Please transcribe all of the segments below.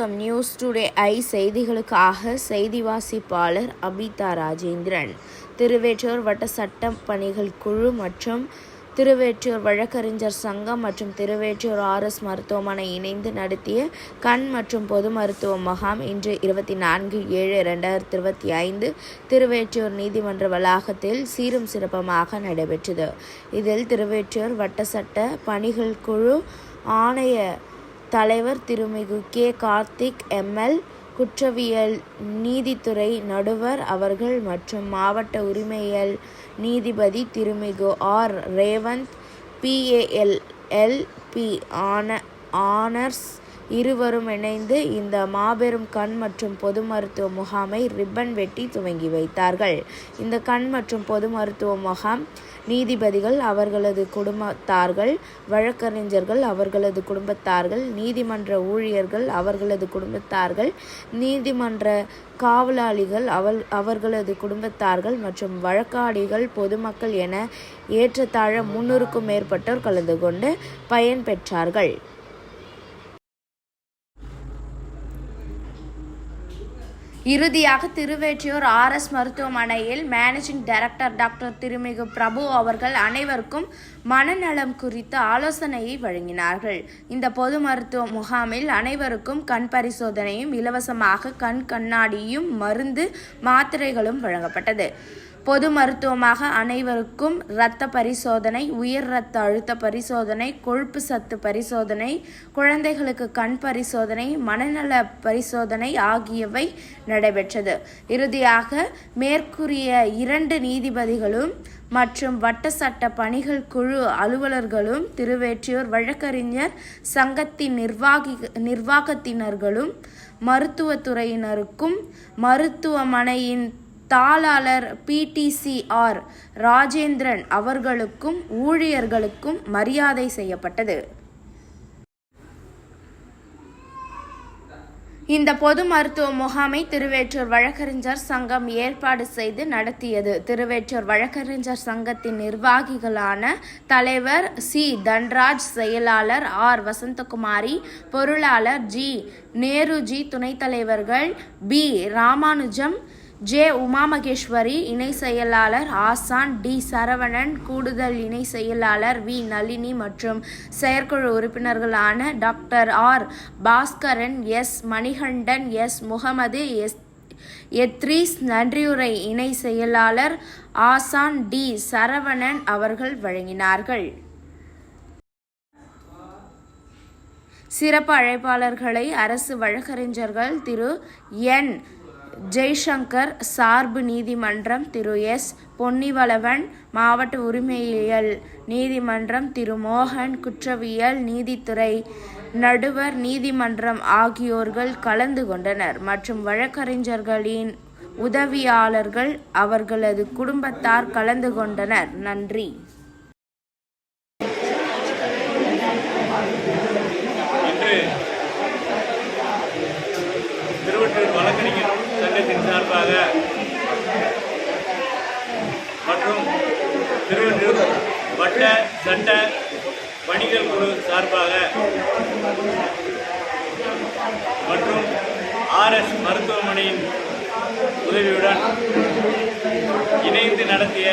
வணக்கம். News today I செய்திகளுக்காக செய்தி வாசிப்பாளர் அபிதா ராஜேந்திரன். திருவேற்றூர் வட்ட சட்ட பணிகள் குழு மற்றும் திருவேற்றூர் வழக்கறிஞர் சங்கம் மற்றும் திருவேற்றூர் ஆர்எஸ் மருத்துவமனை இணைந்து நடத்திய கண் மற்றும் பொது மருத்துவ முகாம் இன்று இருபத்தி நான்கு ஏழு இரண்டாயிரத்தி இருபத்தி ஐந்து திருவேற்றூர் நீதிமன்ற வளாகத்தில் சீரும் சிறப்பமாக நடைபெற்றது. இதில் திருவேற்றூர் வட்ட சட்ட பணிகள் குழு ஆணைய தலைவர் திருமிகு கே. கார்த்திக் எம்எல் குற்றவியல் நீதித்துறை நடுவர் அவர்கள் மற்றும் மாவட்ட உரிமையியல் நீதிபதி திருமிகு R. Revanth B A L L B ஆன ஆனர்ஸ் இருவரும் இணைந்து இந்த மாபெரும் கண் மற்றும் பொது மருத்துவ முகாமை ரிப்பன் வெட்டி துவங்கி வைத்தார்கள். இந்த கண் மற்றும் பொது மருத்துவ முகாம் நீதிபதிகள் அவர்களது குடும்பத்தார்கள் வழக்கறிஞர்கள் அவர்களது குடும்பத்தார்கள் நீதிமன்ற ஊழியர்கள் அவர்களது குடும்பத்தார்கள் நீதிமன்ற காவலாளிகள் அவள் அவர்களது குடும்பத்தார்கள் மற்றும் வழக்காடிகள் பொதுமக்கள் என ஏற்றத்தாழ முன்னூறுக்கும் மேற்பட்டோர் கலந்து கொண்டு பயன் இறுதியாக திருவேற்றியூர் ஆர்எஸ் மருத்துவமனையில் மேனேஜிங் டைரக்டர் டாக்டர் திருமிகு பிரபு அவர்கள் அனைவருக்கும் மனநலம் குறித்த ஆலோசனையை வழங்கினார்கள். இந்த பொது மருத்துவ முகாமில் அனைவருக்கும் கண் பரிசோதனையும் இலவசமாக கண் கண்ணாடியும் மருந்து மாத்திரைகளும் வழங்கப்பட்டது. பொது மருத்துவமாக அனைவருக்கும் இரத்த பரிசோதனை உயர் இரத்த அழுத்த பரிசோதனை கொழுப்பு சத்து பரிசோதனை குழந்தைகளுக்கு கண் பரிசோதனை மனநல பரிசோதனை ஆகியவை நடைபெற்றது. இறுதியாக மேற்கூறிய இரண்டு நீதிபதிகளும் மற்றும் வட்ட சட்ட பணிகள் குழு அலுவலர்களும் திருவேற்றியூர் வழக்கறிஞர் சங்கத்தின் நிர்வாகி நிர்வாகத்தினர்களும் மருத்துவத்துறையினருக்கும் மருத்துவமனையின் தாளாளர் பிடிசிஆர் ராஜேந்திரன் அவர்களுக்கும் ஊழியர்களுக்கும் மரியாதை செய்யப்பட்டது. இந்த பொது மருத்துவ முகாமை திருவேற்றூர் வழக்கறிஞர் சங்கம் ஏற்பாடு செய்து நடத்தியது. திருவேற்றூர் வழக்கறிஞர் சங்கத்தின் நிர்வாகிகளான தலைவர் சி. தன்ராஜ் செயலாளர் ஆர். வசந்தகுமாரி பொருளாளர் ஜி. நேருஜி துணைத் தலைவர்கள் பி. ராமானுஜம் ஜே உமாமகேஸ்வரி இணை செயலாளர் ஆசான் டி சரவணன் கூடுதல் இணை செயலாளர் வி நளினி மற்றும் செயற்குழு உறுப்பினர்களான doctor R Baskaran S Manikandan S Mohammed S Idris நன்றியுரை இணை செயலாளர் ஆசான் டி சரவணன் அவர்கள் வழங்கினார்கள். சிறப்பு அழைப்பாளர்களை அரசு வழக்கறிஞர்கள் திரு என் ஜெய்சங்கர் சார்பு நீதிமன்றம் திரு எஸ். பொன்னிவளவன் மாவட்ட உரிமையியல் நீதிமன்றம் திரு மோகன் குற்றவியல் நீதித்துறை நடுவர் நீதிமன்றம் ஆகியோர்கள் கலந்து கொண்டனர். மற்றும் வழக்கறிஞர்களின் உதவியாளர்கள் அவர்களது குடும்பத்தார் கலந்து கொண்டனர். நன்றி. சங்கத்தின் சார்பாக மற்றும் திருவள்ளூர் வட்ட சட்ட பணிகள் குழு சார்பாக மற்றும் ஆர்எஸ் மருத்துவமனையின் உதவியுடன் இணைந்து நடத்திய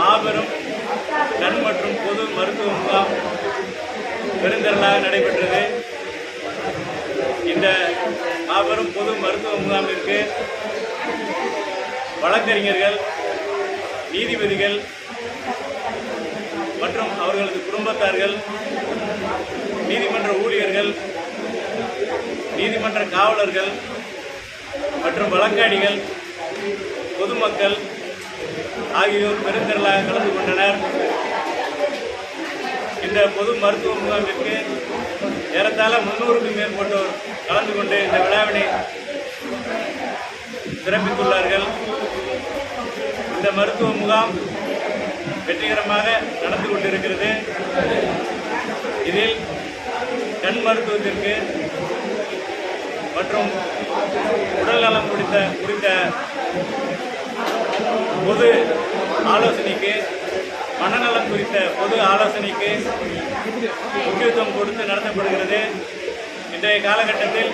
மாபெரும் கண் மற்றும் பொது மருத்துவ முகாம் பெருந்திரளாக நடைபெற்றது. இந்த மாபெரும் பொது மருத்துவ முகாமிற்கு வழக்கறிஞர்கள் நீதிபதிகள் மற்றும் அவர்களது குடும்பத்தார்கள் நீதிமன்ற ஊழியர்கள் நீதிமன்ற காவலர்கள் மற்றும் வழக்காடிகள் பொதுமக்கள் ஆகியோர் பெருந்திரளாக கலந்து கொண்டனர். இந்த பொது மருத்துவ முகாமிற்கு ஏறத்தாழ முன்னூறுக்கும் மேற்பட்டோர் கலந்து கொண்டு இந்த விழாவினை சிறப்பித்துள்ளார்கள். இந்த மருத்துவ முகாம் வெற்றிகரமாக நடந்து கொண்டிருக்கிறது. இதில் கண் மருத்துவத்திற்கு மற்றும் உடல்நலம் குறித்த குறித்த பொது ஆலோசனைக்கு மனநலம் குறித்த பொது ஆலோசனைக்கு முக்கியத்துவம் கொடுத்து நடத்தப்படுகிறது. இன்றைய காலகட்டத்தில்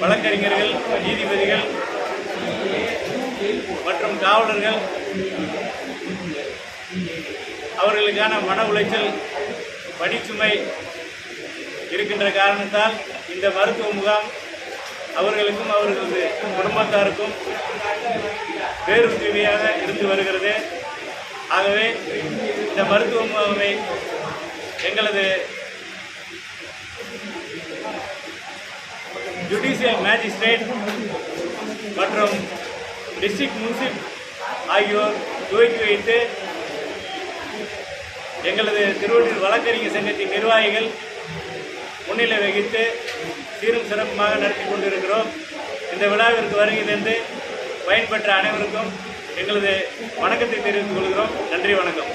வழக்கறிஞர்கள் நீதிபதிகள் மற்றும் காவலர்கள் அவர்களுக்கான மன உளைச்சல் பணிச்சுமை இருக்கின்ற காரணத்தால் இந்த மருத்துவ முகாம் அவர்களுக்கும் அவர்களது குடும்பத்தாருக்கும் பேருதவியாக இருந்து வருகிறது. ஆகவே இந்த மருத்துவ முகாமை எங்களது ஜுடிஷியல் மேஜிஸ்ட்ரேட் மற்றும் டிஸ்ட்ரிக்ட் முன்சிப் ஆகியோர் துவக்கி வைத்து எங்களது திருவள்ளூர் வழக்கறிஞர் சங்கத்தின் நிர்வாகிகள் முன்னிலை வகித்து சீரும் சிறப்புமாக நடத்தி கொண்டிருக்கிறோம். இந்த விழாவிற்கு வருகை பயன்பெற்ற அனைவருக்கும் எங்களது வணக்கத்தை தெரிவித்துக் கொள்கிறோம். நன்றி வணக்கம்.